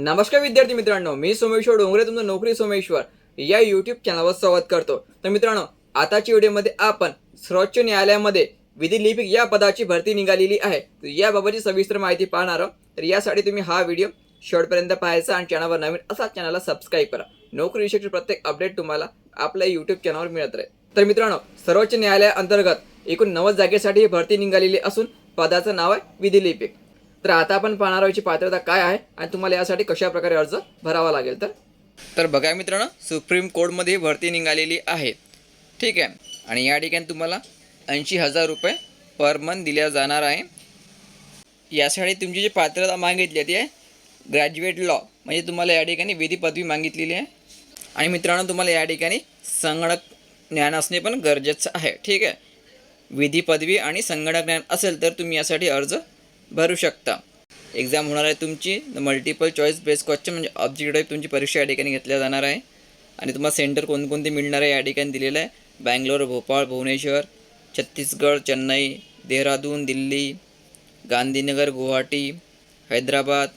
नमस्कार विद्यार्थी मित्रांनो मी सोमेश्वर डोंगरे तुमचं नोकरी सोमेश्वर. या यूट्यूब चॅनलवर संवाद करतो. तर मित्रांनो आताच्या व्हिडिओमध्ये आपण सर्वोच्च न्यायालयामध्ये विधी लिपिक या पदाची भरती निघालेली आहे. तर याबाबतची सविस्तर माहिती पाहणार आहोत. तर यासाठी तुम्ही हा व्हिडिओ शेवटपर्यंत पाहायचा आणि चॅनलवर नवीन असा चॅनलला सबस्क्राईब करा. नोकरी विषयीचे प्रत्येक अपडेट तुम्हाला आपल्या यूट्यूब चॅनलवर मिळत राहील. तर मित्रांनो सर्वोच्च न्यायालयाअंतर्गत एकूण नव्वद जागेसाठी ही भरती निघालेली असून पदाचं नाव आहे विधी लिपिक. तर आता आपण पाहणार आहोत पात्रता काय आहे आणि तुम्हाला यासाठी कशा प्रकारे अर्ज भरावा लागेल तर? तर बघा मित्रांनो सुप्रीम कोर्टमध्ये भरती निघालेली आहे. ठीक आहे? आणि या ठिकाणी तुम्हाला ऐंशी हजार रुपये पर मंथ दिल्या जाणार आहे. यासाठी तुमची जी पात्रता मागितली आहे ती आहे ग्रॅज्युएट लॉ. म्हणजे तुम्हाला या ठिकाणी विधी पदवी मागितलेली आहे. आणि मित्रांनो तुम्हाला या ठिकाणी संगणक ज्ञान असणे पण गरजेचं आहे. ठीक आहे? विधी पदवी आणि संगणक ज्ञान असेल तर तुम्ही यासाठी अर्ज भरू शकता. एक्झाम होणार आहे तुमची. मल्टिपल चॉईस बेस्ड क्वेश्चन म्हणजे ऑब्जेक्ट टाईप तुमची परीक्षा या ठिकाणी घेतल्या जाणार आहे. आणि तुम्हाला सेंटर कोणकोणते मिळणार आहे या ठिकाणी दिलेलं आहे. बँगलोर भोपाळ भुवनेश्वर छत्तीसगड चेन्नई देहरादून दिल्ली गांधीनगर गुवाहाटी हैदराबाद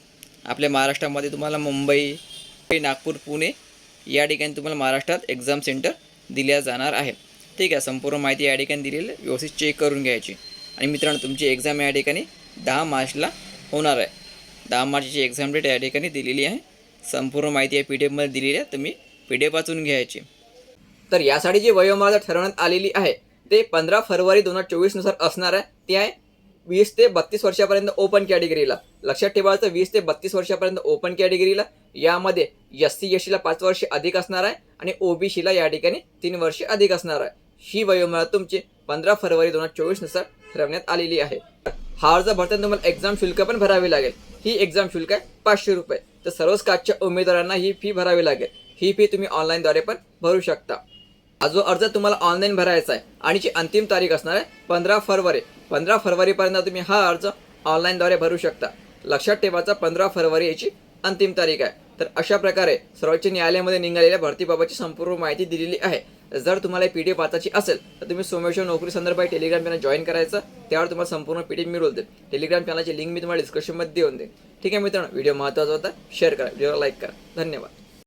आपल्या महाराष्ट्रामध्ये तुम्हाला मुंबई नागपूर पुणे या ठिकाणी तुम्हाला महाराष्ट्रात एक्झाम सेंटर दिल्या जाणार आहे. ठीक आहे संपूर्ण माहिती या ठिकाणी दिलेली आहे. व्यवस्थित चेक करून घ्यायची. आणि मित्रांनो तुमची एक्झाम या ठिकाणी दहा मार्चला होणार आहे. दहा मार्चची एक्झाम डेट या ठिकाणी दिलेली आहे. संपूर्ण माहिती या पी डी एफमध्ये दिलेली आहे. तुम्ही पी डी एफ वाचून घ्यायची तर यासाठी जी वयोमर्यादा ठरवण्यात आलेली आहे ते पंधरा फरवरी दोन हजार चोवीसनुसार असणार आहे. ती आहे वीस ते बत्तीस वर्षापर्यंत ओपन कॅटेगरीला लक्षात ठेवायचं वीस ते बत्तीस वर्षापर्यंत ओपन कॅटेगरीला यामध्ये एस सी एस टीला पाच वर्षे अधिक असणार आहे आणि ओबीसीला या ठिकाणी तीन वर्षे अधिक असणार आहे. ही वयोमर्यादा तुमची पंधरा फरवरी दोन हजार चोवीसनुसार ठरवण्यात आलेली आहे. हा अर्ज भरताना तुम्हाला एक्झाम शुल्क पण भरावी लागेल. ही एक्झाम शुल्क आहे पाचशे रुपये. तर सर्वच काचच्या उमेदवारांना ही फी भरावी लागेल. ही फी तुम्ही ऑनलाईनद्वारे पण भरू शकता. हा जो अर्ज तुम्हाला ऑनलाईन भरायचा आहे. आणि जी अंतिम तारीख असणार आहे पंधरा फरवरी. पंधरा फरवरीपर्यंत तुम्ही हा अर्ज ऑनलाईनद्वारे भरू शकता. लक्षात ठेवायचा पंधरा फरवरी याची अंतिम तारीख आहे. तर अशा प्रकारे सर्वोच्च न्यायालयामध्ये निघालेल्या भरतीबाबतची संपूर्ण माहिती दिलेली आहे. जर तुम्हाला पी डी एफ वाचायची असेल तर तुम्ही सोमेश्वर नोकरी संदर्भात टेलिग्राम चॅनल जॉईन करायचं. त्यावर तुम्हाला संपूर्ण पी डी एफ मिळवून देईल. टेलिग्राम चॅनलची लिंक मी तुम्हाला डिस्क्रिप्शनमध्ये देऊन देईन. ठीक आहे मित्रांनो व्हिडिओ महत्त्वाचा होता शेअर करा व्हिडिओला लाईक करा. धन्यवाद.